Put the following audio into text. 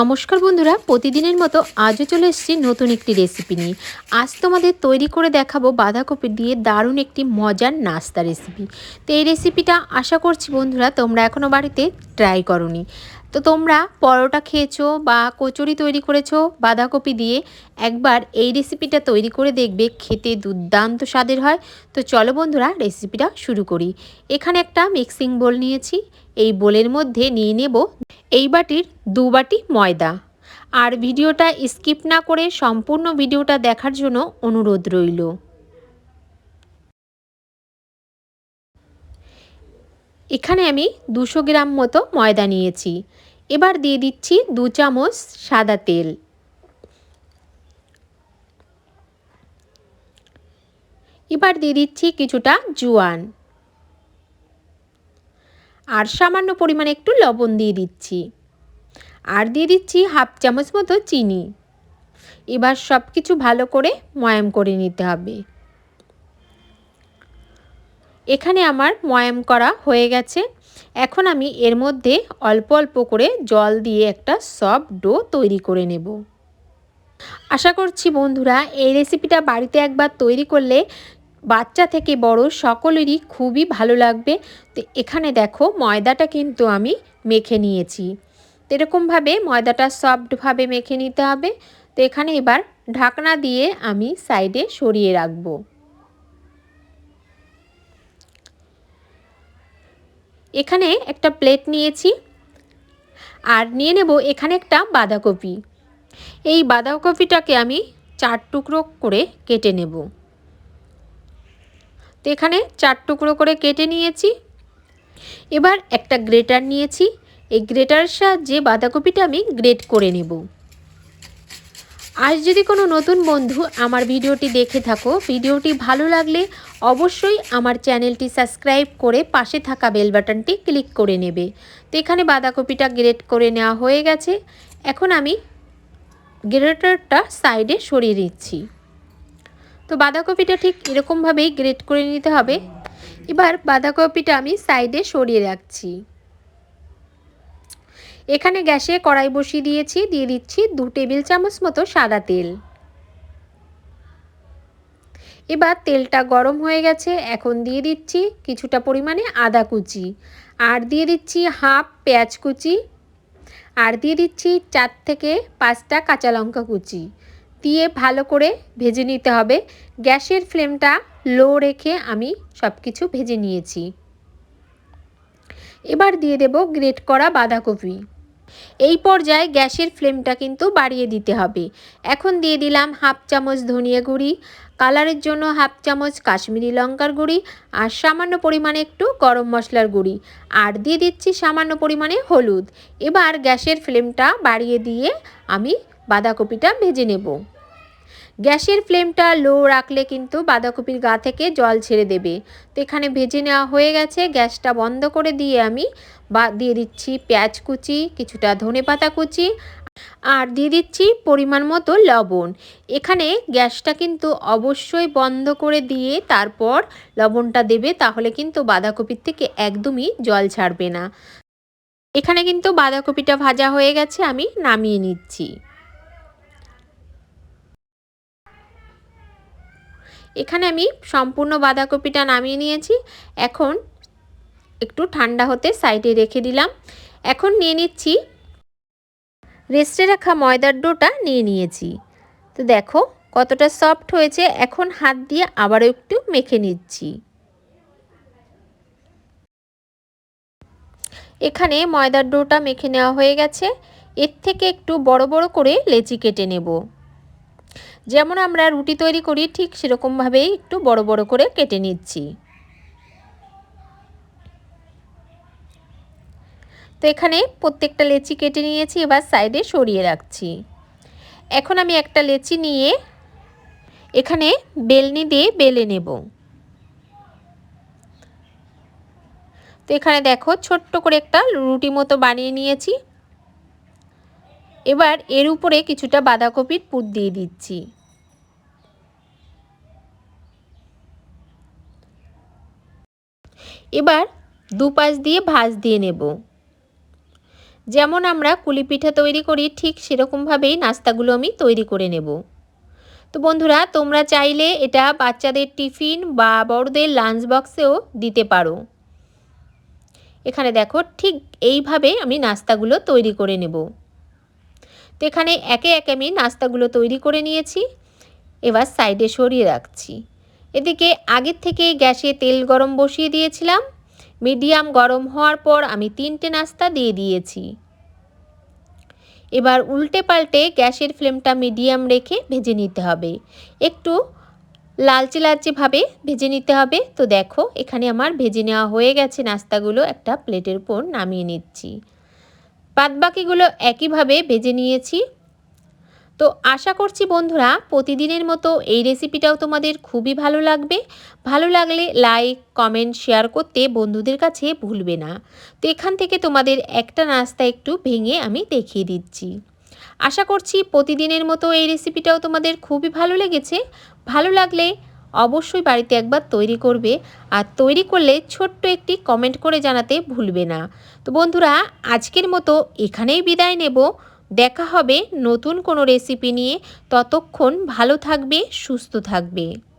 নমস্কার বন্ধুরা, প্রতিদিনের মতো আজও চলে এসেছি নতুন একটি রেসিপি নিয়ে। আজ তোমাদের তৈরি করে দেখাবো বাঁধাকপি দিয়ে দারুণ একটি মজার নাস্তা রেসিপি তো এই রেসিপিটা আশা করছি বন্ধুরা, তোমরা এখনও বাড়িতে ট্রাই করনি। তো তোমরা পরোটা খেয়েছো বা কচুরি তৈরি করেছ, বাঁধাকপি দিয়ে, একবার এই রেসিপিটা তৈরি করে দেখবে, খেতে দুর্দান্ত স্বাদের হয়। তো চলো বন্ধুরা রেসিপিটা শুরু করি। এখানে একটা মিক্সিং বোল নিয়েছি, এই বোলের মধ্যে নিয়ে নেব এই বাটির দু বাটি ময়দা। আর ভিডিওটা স্কিপ না করে সম্পূর্ণ ভিডিওটা দেখার জন্য অনুরোধ রইল। এখানে আমি দুশো গ্রাম মতো ময়দা নিয়েছি। এবার দিয়ে দিচ্ছি দু চামচ সাদা তেল। এবার দিয়ে দিচ্ছি কিছুটা জোয়ান। আর সামান্য পরিমাণে একটু লবণ দিয়ে দিচ্ছি। আর দিয়ে দিচ্ছি হাফ চামচ মতো চিনি। এবার সব কিছু ভালো করে ময়াম করে নিতে হবে। এখানে আমার ময়াম করা হয়ে গেছে। এখন আমি এর মধ্যে অল্প অল্প করে জল দিয়ে একটা সফট ডো তৈরি করে নেব। আশা করছি বন্ধুরা, এই রেসিপিটা বাড়িতে একবার তৈরি করলে বাচ্চা থেকে বড় সকলেরই খুবই ভালো লাগবে। তো এখানে দেখো, ময়দাটা কিন্তু আমি মেখে নিয়েছি। তো এরকমভাবে ময়দাটা সফটভাবে মেখে নিতে হবে। তো এখানে এবার ঢাকনা দিয়ে আমি সাইডে সরিয়ে রাখব। এখানে একটা প্লেট নিয়েছি। আর নিয়ে নেব এখানে একটা বাঁধাকপি। এই বাঁধাকপিটাকে আমি চার টুকরো করে কেটে নেব। তো এখানে চার টুকরো করে কেটে নিয়েছি। এবার একটা গ্রেটার নিয়েছি। এই গ্রেটারের সাহায্যে বাঁধাকপিটা আমি গ্রেট করে নেব। আজ যদি কোনো নতুন বন্ধু আমার ভিডিওটি দেখে থাকো, ভিডিওটি ভালো লাগলে অবশ্যই আমার চ্যানেলটি সাবস্ক্রাইব করে পাশে থাকা বেল বাটনটি ক্লিক করে নেবে। তো এখানে বাঁধাকপিটা গ্রেট করে নেওয়া হয়ে গেছে। এখন আমি গ্রেটারটা সাইডে সরিয়ে দিচ্ছি তো বাঁধাকপিটা ঠিক এরকমভাবেই গ্রেট করে নিতে হবে। এবার বাঁধাকপিটা আমি সাইডে সরিয়ে রাখছি। এখানে গ্যাসে কড়াই বসিয়ে দিয়েছি, দিয়ে দিচ্ছি দু টেবিল চামচ মতো সাদা তেল। এবার তেলটা গরম হয়ে গেছে, এখন দিয়ে দিচ্ছি কিছুটা পরিমাণে আদা কুচি। আর দিয়ে দিচ্ছি হাফ পেঁয়াজ কুচি। আর দিয়ে দিচ্ছি চার থেকে পাঁচটা কাঁচা লঙ্কা কুচি। দিয়ে ভালো করে ভেজে নিতে হবে। গ্যাসের ফ্লেমটা লো রেখে আমি সব কিছু ভেজে নিয়েছি। এবার দিয়ে দেব গ্রেট করা বাঁধাকপি। এই পর্যায়ে গ্যাসের ফ্লেমটা কিন্তু বাড়িয়ে দিতে হবে। এখন দিয়ে দিলাম হাফ চামচ ধনিয়া গুঁড়ি, কালারের জন্য হাফ চামচ কাশ্মীরি লঙ্কার গুঁড়ি আর সামান্য পরিমাণে একটু গরম মশলার গুঁড়ি। আর দিয়ে দিচ্ছি সামান্য পরিমাণে হলুদ। এবার গ্যাসের ফ্লেমটা বাড়িয়ে দিয়ে আমি বাঁধাকপিটা ভেজে নেব। গ্যাসের ফ্লেমটা লো রাখলে কিন্তু বাঁধাকপির গা থেকে জল ছেড়ে দেবে। তো এখানে ভেজে নেওয়া হয়ে গেছে, গ্যাসটা বন্ধ করে দিয়ে আমি বা, দিয়ে দিচ্ছি পেঁয়াজ কুচি, কিছুটা ধনে পাতা কুচি আর দিয়ে দিচ্ছি পরিমাণ মতো লবণ। এখানে গ্যাসটা কিন্তু অবশ্যই বন্ধ করে দিয়ে তারপর লবণটা দেবে, তাহলে কিন্তু বাঁধাকপির থেকে একদমই জল ছাড়বে না। এখানে কিন্তু বাঁধাকপিটা ভাজা হয়ে গেছে, আমি নামিয়ে নিচ্ছি। এখানে আমি সম্পূর্ণ বাঁধাকপিটা নামিয়ে নিয়েছি। এখন একটু ঠান্ডা হতে সাইডে রেখে দিলাম। এখন নিয়ে নিচ্ছি রেস্টে রাখা ময়দার ডোটা নিয়ে নিয়েছি। তো দেখো কতটা সফট হয়েছে। এখন হাত দিয়ে আবারও একটু মেখে নিচ্ছি। এখানে ময়দার ডোটা মেখে নেওয়া হয়ে গেছে। এর থেকে একটু বড় বড় করে লেচি কেটে নেব। যেমন আমরা রুটি তৈরি করি, ঠিক সেরকমভাবেই একটু বড় বড় করে কেটে নিচ্ছি। তো এখানে প্রত্যেকটা লেচি কেটে নিয়েছি, এবার সাইডে সরিয়ে রাখছি। এখন আমি একটা লেচি নিয়ে এখানে বেলনি দিয়ে বেলে নেব। তো এখানে দেখো ছোট্ট করে একটা রুটি মতো বানিয়ে নিয়েছি। এবার এর উপরে কিছুটা বাঁধাকপির পুর দিয়ে দিচ্ছি। এবার দুপাশ দিয়ে ভাজ দিয়ে নেব। যেমন আমরা কুলি পিঠা তৈরি করি, ঠিক সেরকমভাবেই নাস্তাগুলো আমি তৈরি করে নেব। তো বন্ধুরা, তোমরা চাইলে এটা বাচ্চাদের টিফিন বা বড়দের লাঞ্চ বক্সেও দিতে পারো। এখানে দেখো, ঠিক এইভাবে আমি নাস্তাগুলো তৈরি করে নেব। এখানে একে একে আমি নাস্তাগুলো তৈরি করে নিয়েছি। এবার সাইডে সরিয়ে রাখছি। এদিকে আগের থেকে গ্যাসে তেল গরম বসিয়ে দিয়েছিলাম। মিডিয়াম গরম হওয়ার পর আমি তিনটে নাস্তা দিয়ে দিয়েছি। এবার উল্টে পাল্টে গ্যাসের ফ্লেমটা মিডিয়াম রেখে ভেজে নিতে হবে। একটু লালচে লালচেভাবে ভেজে নিতে হবে। তো দেখো, এখানে আমার ভেজে নেওয়া হয়ে গেছে নাস্তাগুলো। একটা প্লেটের উপর নামিয়ে নিচ্ছি। বাদবাকিগুলো একইভাবে ভেজে নিয়েছি। তো আশা করছি বন্ধুরা, প্রতিদিনের মতো এই রেসিপিটাও তোমাদের খুবই ভালো লাগবে। ভালো লাগলে লাইক কমেন্ট শেয়ার করতে বন্ধুদের কাছে ভুলবে না। তো এখান থেকে তোমাদের একটা নাস্তা একটু ভেঙে আমি দেখিয়ে দিচ্ছি। আশা করছি প্রতিদিনের মতো এই রেসিপিটাও তোমাদের খুবই ভালো লেগেছে। ভালো লাগলে অবশ্যই বাড়িতে একবার তৈরি করবে আর তৈরি করলে ছোট্ট একটি কমেন্ট করে জানাতে ভুলবে না। তো বন্ধুরা, আজকের মতো এখানেই বিদায় নেব। দেখা হবে নতুন কোনো রেসিপি নিয়ে। ততক্ষণ ভালো থাকবে, সুস্থ থাকবে।